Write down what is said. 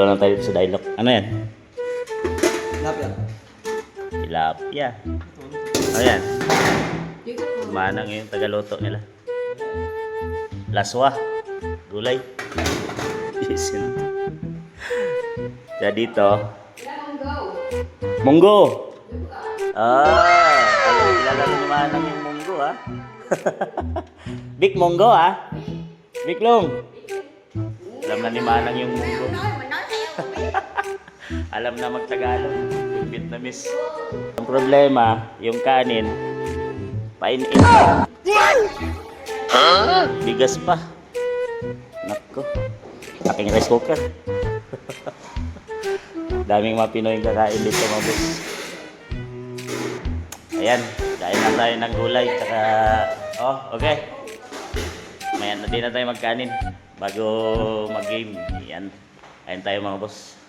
Ano na tayo sa dialogue? Ano yan? Lapya. Tilapia. Ano yan? Manang yung tagaluto nila. Laswa. Gulay. Isin. Kaya dito. Munggo. Ah, alam, kilala ni Manang yung munggo ha. Big munggo ha. Big long. Alam na ni Manang yung munggo. Alam na magtagalog. Yung Vietnamese. Ang problema, yung kanin, pain-in. Bigas pa. Nako. Aking rice cooker. Daming mga Pinoy kakain dito mga boss. Ayan, kain na tayo ng gulay. Tsaka, oh, okay. Mayan na din na tayo magkanin bago mag-game. Ayan. Ayan tayo mga boss.